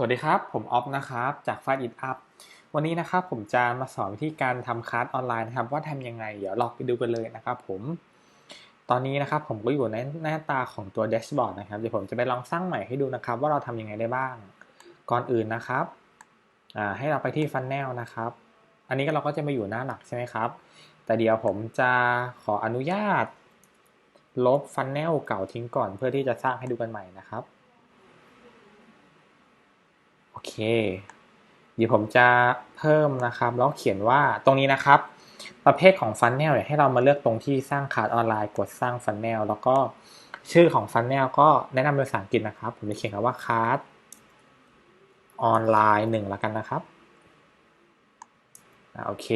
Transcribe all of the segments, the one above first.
สวัสดีครับ ผมออฟนะครับ จากฟาดอิทอัพวันนี้นะครับผมจะมาสอนวิธีการทำคลาสออนไลน์นะครับ ว่าทำยังไง เดี๋ยวเราไปดูกันเลยนะครับผม ตอนนี้นะครับผมก็อยู่ในหน้าตาของตัวแดชบอร์ดนะครับ เดี๋ยวผมจะไปลองสร้างใหม่ให้ดูนะครับ ว่าเราทำยังไงได้บ้าง ก่อนอื่นนะครับ ให้เราไปที่ฟันแนลนะครับ อันนี้ก็เราก็จะมาอยู่หน้าหลักใช่ไหมครับ แต่เดี๋ยวผมจะขออนุญาต ลบฟันแนลเก่าทิ้งก่อน เพื่อที่จะสร้างให้ดูกันใหม่นะครับ เค เดี๋ยวผมจะเพิ่มนะครับ แล้วเขียนว่าตรงนี้นะครับ ประเภทของฟันแนลเนี่ยให้เรามาเลือกตรงที่สร้างคาร์ดออนไลน์กดสร้างฟันแนลแล้วก็ชื่อของฟันแนลก็แนะนำเป็นภาษาอังกฤษนะครับ ผมจะเขียนคำว่าคาร์ดออนไลน์หนึ่งแล้วกันนะครับโอเค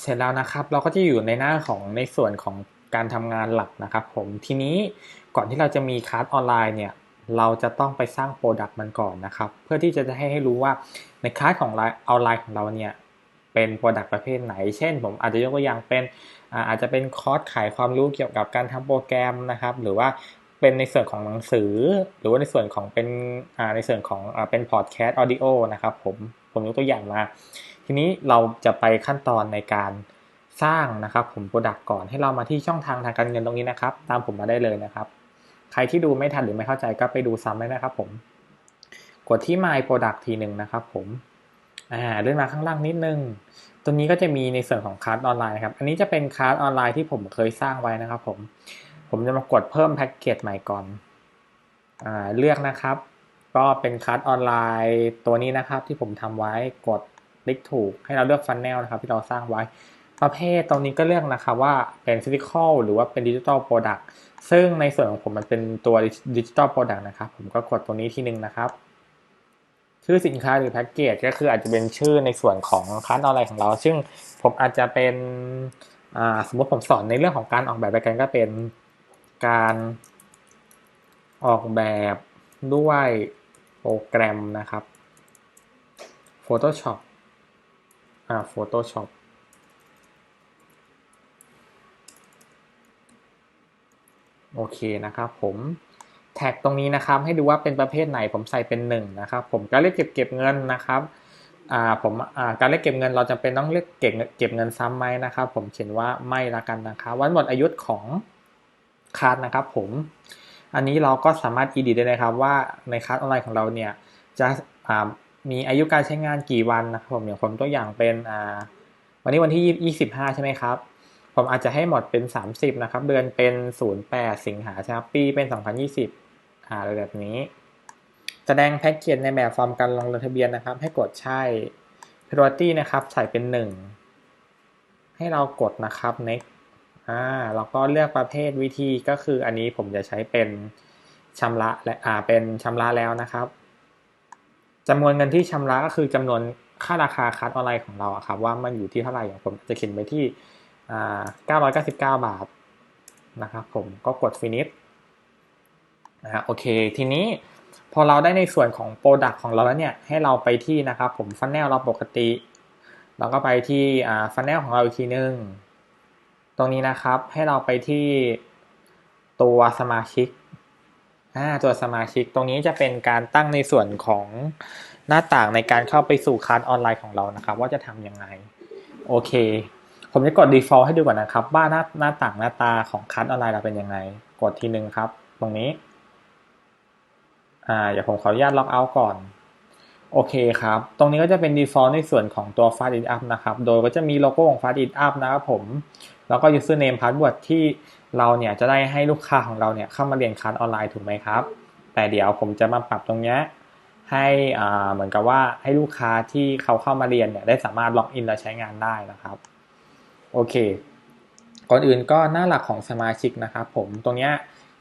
เสร็จแล้วนะครับ เราก็จะอยู่ในหน้าของในส่วนของการทำงานหลักนะครับผมทีนี้ก่อนที่เราจะมีคลาสออนไลน์เนี่ยเราจะต้องไปสร้างโปรดักต์มันก่อนนะครับ เพื่อที่จะให้ให้รู้ว่าในคลาสของออนไลน์ของเราเนี่ยเป็นโปรดักต์ประเภทไหน เช่น ผมอาจจะยกตัวอย่างเป็นอาจจะเป็นคอร์สขายความรู้เกี่ยวกับการทำโปรแกรมนะครับ หรือว่าเป็นในส่วนของหนังสือ หรือว่าในส่วนของเป็นในส่วนของเป็นพอดแคสต์ออดิโอนะครับผมผมยกตัวอย่างมา ทีนี้เราจะไปขั้นตอนในการสร้างนะครับผมโปรดักต์ก่อนให้เรามาที่ช่องทางทางการเงินตรงนี้นะครับ ตามผมมาได้เลยนะครับ ใครที่ดูไม่ทันหรือไม่เข้าใจก็ไปดูซ้ำได้นะครับผม กดที่ My Product ทีหนึ่งนะครับผมอ่าเลื่อนมาข้างล่างนิดนึง ตรงนี้ก็จะมีในส่วนของคลาสออนไลน์ครับ อันนี้จะเป็นคลาสออนไลน์ที่ผมเคยสร้างไว้นะครับผม ผมจะมากดเพิ่มแพ็กเกจใหม่ก่อนอ่าเลือกนะครับ ก็เป็นคลาสออนไลน์ตัวนี้นะครับที่ผมทำไว้กด ลิกถูก ให้เราเลือกฟันแนลนะครับที่เราสร้างไว้ ประเภทตรงนี้ก็เลือกนะครับว่าเป็นฟิสิกอลหรือว่าเป็นดิจิทัลโปรดักต์ซึ่งในส่วนของผมมันเป็นตัวดิจิทัลโปรดักต์นะครับผมก็กดตรงนี้ทีนึงนะครับ ชื่อสินค้าหรือแพ็กเกจก็คืออาจจะเป็นชื่อในส่วนของค้านออนไลน์ของเรา ซึ่งผมอาจจะเป็นสมมติผมสอนในเรื่องของการออกแบบไปกันก็เป็นการออกแบบด้วยโปรแกรมนะครับ Photoshop อ่า Photoshop โอเคนะครับผมแท็กตรงนี้นะครับให้ดูว่าเป็นประเภทไหนผมใส่เป็นหนึ่งนะครับผมการเรียกเก็บเก็บเงินนะครับอ่าผมอ่าการเรียกเก็บเงินเราจะเป็นต้องเรียกเก็บเก็บเงินซ้ำไหมนะครับ ผมเขียนว่าไม่ละกันนะครับวันหมดอายุของคาร์ดนะครับผมอันนี้เราก็สามารถอีดิได้เลยครับว่าในคาร์ดออนไลน์ของเราเนี่ยจะอ่า มีอายุการใช้งานกี่วันนะครับผมอย่างผมตัวอย่างเป็นอ่าวันนี้วันที่ 25 ใช่ไหมครับ ผมอาจจะให้หมดเป็น 30 นะครับ เดือนเป็น 08 สิงหาใช่ไหมปีเป็น 2020อะไรแบบนี้ แสดงแพ็กเกจในแบบฟอร์มการลงทะเบียนนะครับ ให้กดใช่ priority นะครับ ใส่เป็น 1 ให้เรากดนะครับ next อ่าแล้วก็เลือกประเภทวิธีก็คืออันนี้ผมจะใช้เป็นชำระและอ่าเป็นชำระแล้วนะครับ จำนวนเงินที่ชำระก็คือจำนวนค่าราคาคัดออนไลน์ของเราครับว่ามันอยู่ที่เท่าไหร่อย่างผมจะเขียนไปที่ 999 บาทนะครับผมก็กด finish นะฮะโอเค ทีนี้พอเราได้ในส่วนของโปรดักต์ของเราแล้วเนี่ย ให้เราไปที่นะครับผมฟันแนลเราปกติ เราก็ไปที่ฟันแนลของเราอีกทีนึง ตรงนี้นะครับให้เราไปที่ตัวสมาชิก ตัวสมาชิกตรงนี้จะเป็นการตั้งในส่วนของหน้าต่างในการเข้าไปสู่คลาสออนไลน์ของเรานะครับ ว่าจะทำยังไง โอเค ผมจะกด default ให้ดูก่อนนะครับ ว่าหน้าหน้าต่างหน้าตาของคลาสออนไลน์เราเป็นยังไง กดทีหนึ่งครับ ตรงนี้อ่าเดี๋ยวผมขออนุญาตล็อกเอาท์ก่อนโอเคครับ ตรงนี้ก็จะเป็น default ในส่วนของตัว Fast It Up นะครับ โดยก็จะมีโลโก้ของ Fast It Up นะครับผม แล้วก็ username password ที่ เราเนี่ยจะได้ให้ลูกค้าของเราเนี่ยเข้ามาเรียนคลาสออนไลน์ถูกไหมครับ แต่เดี๋ยวผมจะมาปรับตรงนี้ให้เหมือนกับว่าให้ลูกค้าที่เขาเข้ามาเรียนเนี่ยได้สามารถล็อกอินและใช้งานได้นะครับโอเค ก่อนอื่นก็หน้าหลักของสมาชิกนะครับผมตรงนี้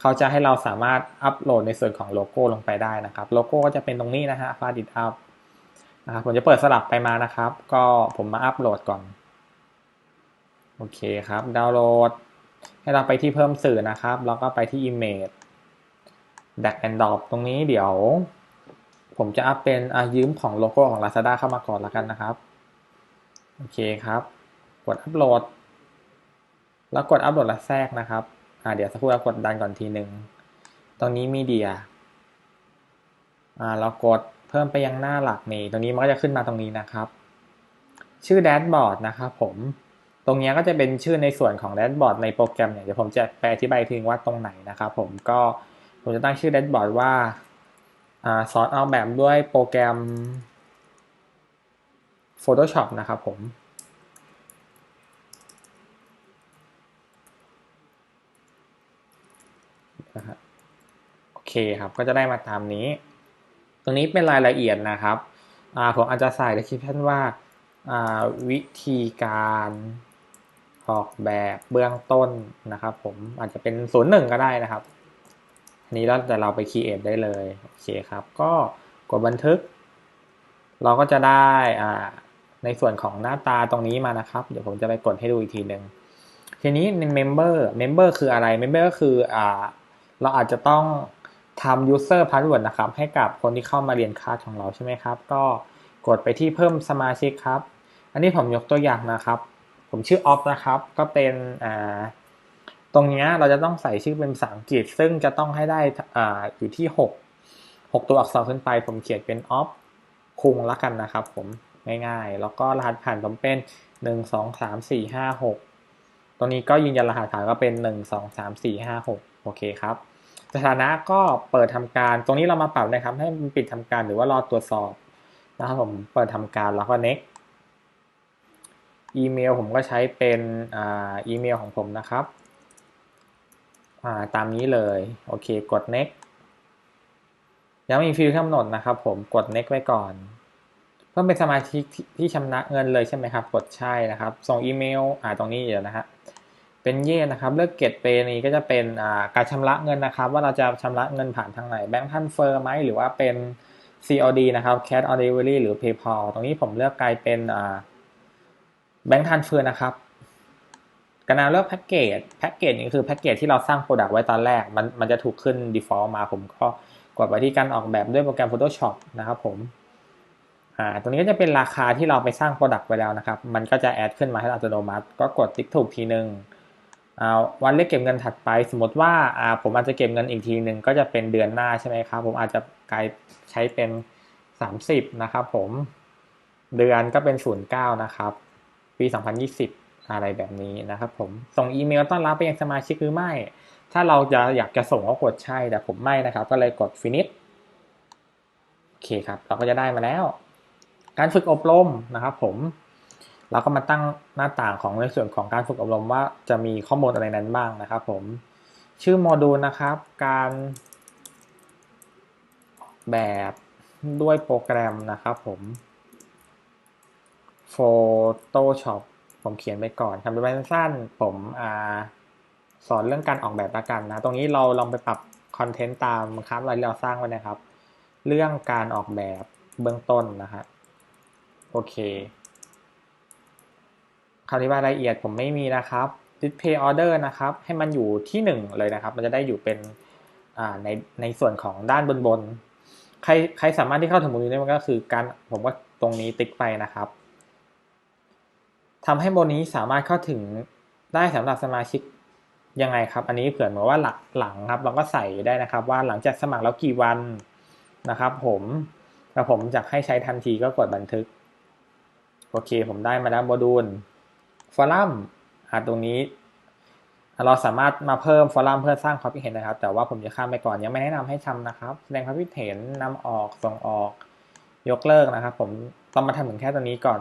เขาจะให้เราสามารถอัปโหลดในส่วนของโลโก้ลงไปได้นะครับโลโก้ก็จะเป็นตรงนี้นะฮะฟาดิตอัพนะครับผมจะเปิดสลับไปมานะครับ ก็ผมมาอัปโหลดก่อนโอเคครับดาวน์โหลด ให้เราไปที่เพิ่มสื่อนะครับ แล้วก็ไปที่ Image Drag and Drop ตรงนี้เดี๋ยว ผมจะอัพเป็นอายืมของโลโก้ของ Lazada เข้ามาก่อนแล้วกันนะครับ โอเคครับ กดอัปโหลด แล้วกดอัปโหลดและแทรกนะครับอ่าเดี๋ยวสักครู่เรากดดันก่อนทีหนึ่งตรงนี้มีเดียอ่าเรากดเพิ่มไปยังหน้าหลักนี่ ตรงนี้มันก็จะขึ้นมาตรงนี้นะครับ ชื่อแดชบอร์ดนะครับผม ตรงนี้ก็จะเป็นชื่อในส่วนของแดชบอร์ดในโปรแกรมเนี่ยเดี๋ยวผมจะไปอธิบายทีนึงว่าตรงไหนนะครับผมก็ผมจะตั้งชื่อแดชบอร์ดว่าอ่าสอนออกแบบด้วยโปรแกรม Photoshop นะครับผมโอเคครับก็จะได้มาตามนี้ ตรงนี้เป็นรายละเอียดนะครับอ่าผมอาจจะใส่ description ว่าอ่าวิธีการ ออกแบบเบื้องต้นนะครับ ผมอาจจะเป็นศูนย์หนึ่งก็ได้นะครับอันนี้แล้วแต่เราไป create ได้เลยโอเคครับ ก็กดบันทึก เราก็จะได้อ่าในส่วนของหน้าตาตรงนี้มานะครับ เดี๋ยวผมจะไปกดให้ดูอีกทีหนึ่งทีนี้ใน member member คืออะไร member ก็คืออ่าเราอาจจะต้องทำ user password นะครับ ให้กับคนที่เข้ามาเรียนคลาสของเราใช่ไหมครับ ก็กดไปที่เพิ่มสมาชิกครับ อันนี้ผมยกตัวอย่างนะครับ ผมชื่อออฟนะครับ ก็เป็นอ่าตรงนี้เราจะต้องใส่ชื่อเป็นภาษาอังกฤษ ซึ่งจะต้องให้ได้อ่าอยู่ที่ 6 6 ตัวอักษรขึ้นไป ผมเขียนเป็นออฟคุงละกันนะครับ ผมง่ายๆ แล้วก็รหัสผ่านผมเป็น 1 2 3 4 5 6 ตรงนี้ก็ยืนยันรหัสผ่านก็เป็น 1 2 3 4 5 6 โอเคครับ สถานะก็เปิดทำการ ตรงนี้เรามาปรับนะครับ ให้มันปิดทำการหรือว่ารอตรวจสอบนะครับผม เปิดทำการแล้วก็ next อีเมลผมก็ใช้เป็นอ่าอีเมลของผมนะครับอ่าตามนี้เลย โอเค กด next ยังมีฟิลกำหนดนะครับ ผมกด next ไว้ก่อน เพื่อเป็นสมาชิกที่ชำระเงินเลยใช่ไหมครับ กดใช่นะครับ ส่งอีเมลอ่าตรงนี้เดี๋ยวนะฮะเป็นเย่นะครับ เลือกเกตเปนี้ก็จะเป็นอ่าการชำระเงินนะครับ ว่าเราจะชำระเงินผ่านทางไหนแบงค์ทันเฟอร์ไหมหรือว่าเป็น COD นะครับ Cash on Delivery หรือ PayPal ตรงนี้ผมเลือกกลายเป็นอ่า แบงค์ทันเฟอร์นะครับกระนาเลือกแพ็กเกจแพ็กเกจนี่คือแพ็กเกจที่เราสร้างโปรดักต์ไว้ตอนแรก มันมันจะถูกขึ้น default มาผมก็กดไปที่การออกแบบด้วยโปรแกรม Photoshop นะครับผมอ่าตรงนี้ก็จะเป็นราคาที่เราไปสร้างโปรดักต์ไว้แล้วนะครับ มันก็จะแอดขึ้นมาให้อัตโนมัติ ก็กดติ๊กถูกทีหนึ่งอ่าวันเลขเก็บเงินถัดไป สมมติว่าอ่าผมอาจจะเก็บเงินอีกทีหนึ่งก็จะเป็นเดือนหน้าใช่ไหมครับ ผมอาจจะกลายใช้เป็น 30 นะครับผมเดือนก็เป็น 09 นะครับ ปี 2020 อะไรแบบนี้นะครับผมส่งอีเมลต้อนรับไปยังสมาชิกหรือไม่ ถ้าเราจะอยากจะส่งก็กดใช่แต่ผมไม่นะครับ ก็เลยกด finish โอเคครับ เราก็จะได้มาแล้ว การฝึกอบรมนะครับผมเราก็มาตั้งหน้าต่างของในส่วนของการฝึกอบรมว่าจะมีข้อมูลอะไรนั้นบ้างนะครับผมชื่อโมดูลนะครับ การแบบด้วยโปรแกรมนะครับผม Photoshop ผมเขียนไปก่อนทำเป็นสั้นๆผมอ่าสอนเรื่องการออกแบบละกันนะ ตรงนี้เราลองไปปรับคอนเทนต์ตามครับเราเราสร้างไว้นะครับ เรื่องการออกแบบเบื้องต้นนะฮะโอเคคำอธิบายรายละเอียดผมไม่มีนะครับ display order นะครับ ให้มันอยู่ที่หนึ่งเลยนะครับ มันจะได้อยู่เป็นในในส่วนของด้านบนบนใครใครสามารถที่เข้าถึงมดูลนี้มันก็คือการผมก็ตรงนี้ติ๊กไปนะครับ ทำให้โมนี้สามารถเข้าถึงได้สำหรับสมาชิกยังไงครับ อันนี้เผื่อมาว่าหลักหลังครับ เราก็ใส่ได้นะครับ ว่าหลังจากสมัครแล้วกี่วันนะครับ ผมถ้าผมจะให้ใช้ทันทีก็กดบันทึก โอเค ผมได้มาแล้วโมดูลฟอรัมอ่าตรงนี้ เราสามารถมาเพิ่มฟอรัมเพื่อสร้างความคิดเห็นนะครับ แต่ว่าผมจะข้ามไปก่อนยังไม่แนะนำให้ทำนะครับ แสดงความคิดเห็นนำออกส่งออกยกเลิกนะครับ ผมต้องมาทำถึงแค่ตรงนี้ก่อน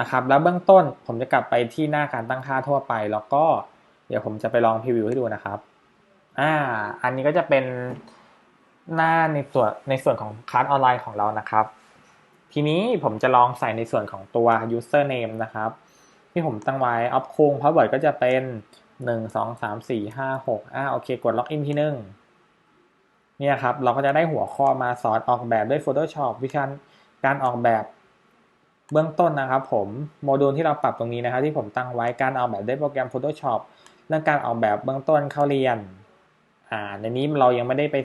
นะครับ แล้วเบื้องต้นผมจะกลับไปที่หน้าการตั้งค่าทั่วไป แล้วก็เดี๋ยวผมจะไปลองพรีวิวให้ดูนะครับ อ่า อันนี้ก็จะเป็นหน้าในส่วนในส่วนของคลาสออนไลน์ของเรานะครับ ทีนี้ผมจะลองใส่ในส่วนของตัว username นะครับ ที่ผมตั้งไว้ออฟคุงพาสเวิร์ดก็จะเป็นหนึ่งสองสามสี่ห้าหกอ่าโอเค กดล็อกอินที่หนึ่งเนี่ยครับ เราก็จะได้หัวข้อมาสอนออกแบบด้วย Photoshop วิธีการออกแบบ เบื้องต้นนะครับผมโมดูลที่เราปรับตรงนี้นะครับ ที่ผมตั้งไว้การออกแบบด้วยโปรแกรม Photoshop เรื่องการออกแบบเบื้องต้นเข้าเรียนอ่าในนี้เรายังไม่ได้ไป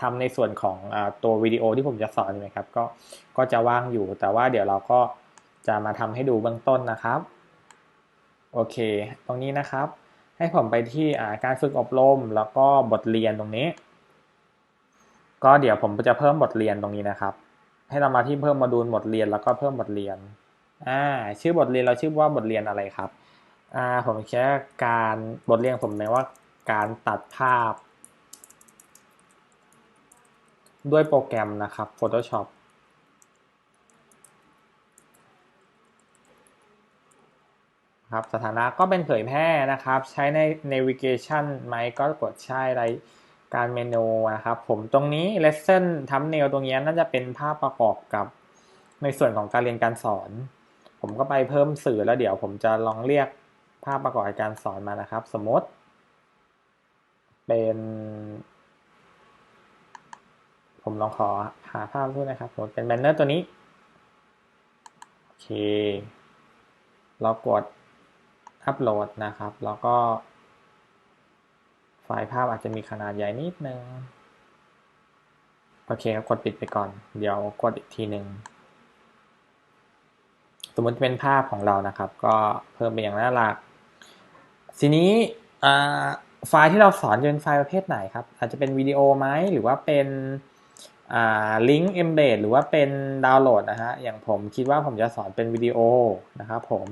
ทำในส่วนของอตัววิดีโอที่ผมจะสอนนะครับก็ก็จะว่างอยู่ แต่ว่าเดี๋ยวเราก็จะมาทำให้ดูเบื้องต้นนะครับโอเค ตรงนี้นะครับ ให้ผมไปที่การฝึกอบรมแล้วก็บทเรียนตรงนี้ ก็เดี๋ยวผมจะเพิ่มบทเรียนตรงนี้นะครับ ให้เรามาที่เพิ่มโมดูลบทเรียนแล้วก็เพิ่มบทเรียนอ่าชื่อบทเรียนเราชื่อว่าบทเรียนอะไรครับอ่าผมแค่การบทเรียนผมหมายว่าการตัดภาพ ด้วยโปรแกรมนะครับ Photoshop ครับสถานะก็เป็นเผยแพร่นะครับ ใช้ใน navigation ไหมก็กดใช่ไร การเมนูนะครับ ผมตรงนี้ lesson thumbnail ตรงนี้น่าจะเป็นภาพประกอบกับในส่วนของการเรียนการสอน ผมก็ไปเพิ่มสื่อแล้วเดี๋ยวผมจะลองเรียกภาพประกอบการสอนมานะครับ สมมติ เป็น ผมลองขอหาภาพด้วยนะครับผมเป็นแบนเนอร์ตัวนี้โอเคเรากดอัปโหลดนะครับ แล้วก็ ไฟล์ภาพอาจจะมีขนาดใหญ่นิดนึง โอเคครับกดปิดไปก่อน เดี๋ยวกดอีกทีหนึ่งสมมติเป็นภาพของเรานะครับ ก็เพิ่มไปอย่างน่ารัก ทีนี้ไฟล์ที่เราสอนจะเป็นไฟล์ประเภทไหนครับ อาจจะเป็นวิดีโอไหมหรือว่าเป็นลิงก์ embed หรือว่าเป็นดาวน์โหลดนะฮะ อย่างผมคิดว่าผมจะสอนเป็นวิดีโอนะครับผม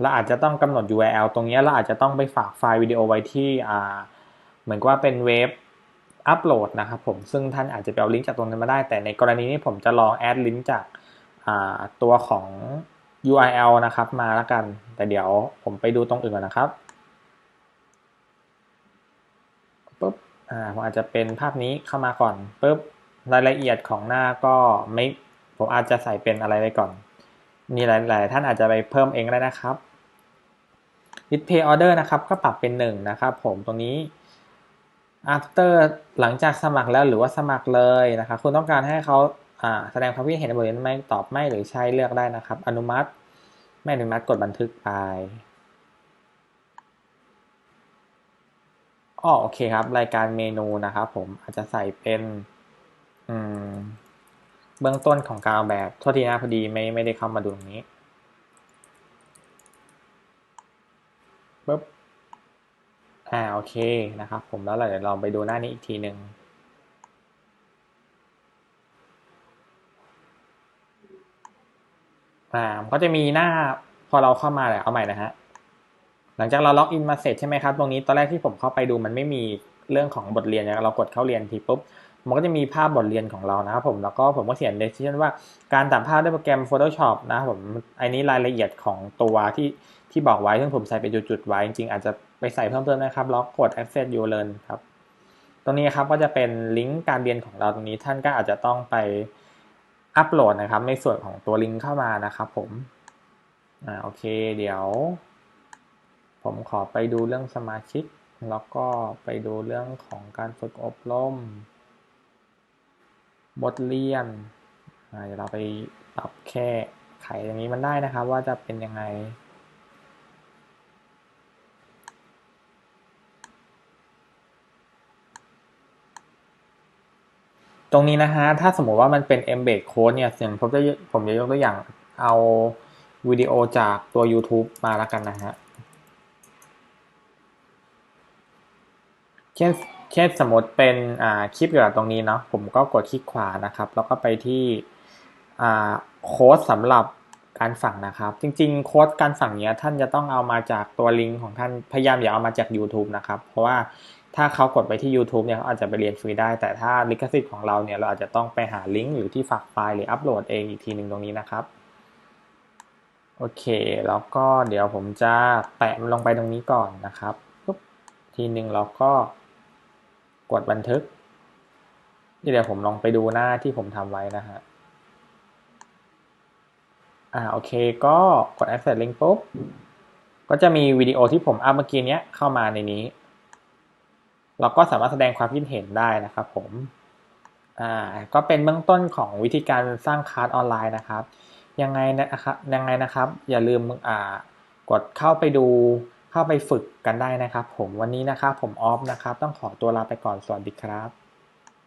เราอาจจะต้องกำหนด URL ตรงนี้เราอาจจะต้องไปฝากไฟล์วิดีโอไว้ที่ เหมือนว่าเป็นเว็บอัปโหลดนะครับผมซึ่งท่านอาจจะไปเอาลิงก์จากตรงนั้นมาได้ แต่ในกรณีนี้ผมจะลองแอดลิงก์จากตัวของ URL นะครับมาแล้วกัน แต่เดี๋ยวผมไปดูตรงอื่นก่อนนะครับปุ๊บอ่าผมอาจจะเป็นภาพนี้เข้ามาก่อนปุ๊บรายละเอียดของหน้าก็ไม่ผมอาจจะใส่เป็นอะไรไปก่อน มีหลาย ๆ ท่านอาจจะไปเพิ่มเองได้นะครับ display order นะครับก็ปรับเป็น1นะครับผมตรงนี้ after หลังจากสมัครแล้วหรือว่าสมัครเลยนะครับคุณต้องการให้เขาแสดงความคิดเห็นในบทเรียนไม่ตอบไม่หรือใช่เลือกได้นะครับ อนุมัติ ไม่อนุมัติกดบันทึกไปอ๋อโอเคครับ รายการเมนูนะครับผมอาจจะใส่เป็นอืมเบื้องต้นของการออกแบบโทษทีนะพอดีไม่ไม่ได้เข้ามาดูตรงนี้ปึ๊บ อ่าโอเคนะครับผมแล้วเราเดี๋ยวลองไปดูหน้านี้อีกทีหนึ่งอ่าก็จะมีหน้าพอเราเข้ามาแหลยเอาใหม่นะฮะหลังจากเราล็อกอินมาเสร็จใช่ไหมครับตรงนี้ตอนแรกที่ผมเข้าไปดูมันไม่มีเรื่องของบทเรียนเรากดเข้าเรียนทีปุ๊บ มันก็จะมีภาพบทเรียนของเรานะครับผมแล้วก็ผมก็เขียนในที่ว่าการตัดภาพด้วยโปรแกรม Photoshop นะผมอันนี้รายละเอียดของตัวที่ที่บอกไว้ซึ่งผมใส่ไปจุดๆไว้ จริงๆอาจจะไปใส่เพิ่มเติมนะครับแล้วกด access you learn ครับตรงนี้ครับก็จะเป็นลิงก์การเรียนของเราตรงนี้ท่านก็อาจจะต้องไปอัปโหลดนะครับ ในส่วนของตัวลิงก์เข้ามานะครับผมอ่าโอเค เดี๋ยว ผมขอไปดูเรื่องสมาชิก แล้วก็ไปดูเรื่องของการฝึกอบรม บทเรียนเดี๋ยวเราไปปรับแค่ไขอย่างนี้มันได้นะครับ ว่าจะเป็นยังไง ตรงนี้นะฮะ ถ้าสมมติว่ามันเป็น embed code เนี่ยเสียงผมจะผมจะยกตัวอย่างเอาวิดีโอจากตัว YouTube มาแล้วกันนะฮะ เช่น เช่นสมมติเป็นคลิปเกี่ยวกับตรงนี้เนาะผมก็กดคลิกขวานะครับ แล้วก็ไปที่โค้ดสำหรับการฝังนะครับ จริงๆ โค้ดการฝังเนี้ยท่านจะต้องเอามาจากตัวลิงก์ของท่านพยายามอย่าเอามาจาก YouTube นะครับ เพราะว่าถ้าเขากดไปที่ YouTube เนี่ยเขาอาจจะไปเรียนฟรีได้ แต่ถ้าลิขสิทธิ์ของเราเนี่ยเราอาจจะต้องไปหาลิงก์หรือที่ฝากไฟล์หรืออัปโหลดเองอีกทีหนึ่งตรงนี้นะครับโอเค แล้วก็เดี๋ยวผมจะแปะมันลงไปตรงนี้ก่อนนะครับทีหนึ่งเราก็ กดบันทึก นี่เดี๋ยวผมลองไปดูหน้าที่ผมทำไว้นะฮะ อ่าโอเคก็กด access link ปุ๊บ ก็จะมีวิดีโอที่ผมอัพเมื่อกี้เนี้ยเข้ามาในนี้ เราก็สามารถแสดงความคิดเห็นได้นะครับผม อ่าก็เป็นเบื้องต้นของวิธีการสร้างคลาสออนไลน์นะครับ ยังไงนะครับยังไงนะครับ อย่าลืมอ่ากดเข้าไปดู เข้าไปฝึกกันได้นะครับ ผมวันนี้นะครับผมออฟนะครับ ต้องขอตัวลาไปก่อนสวัสดีครับ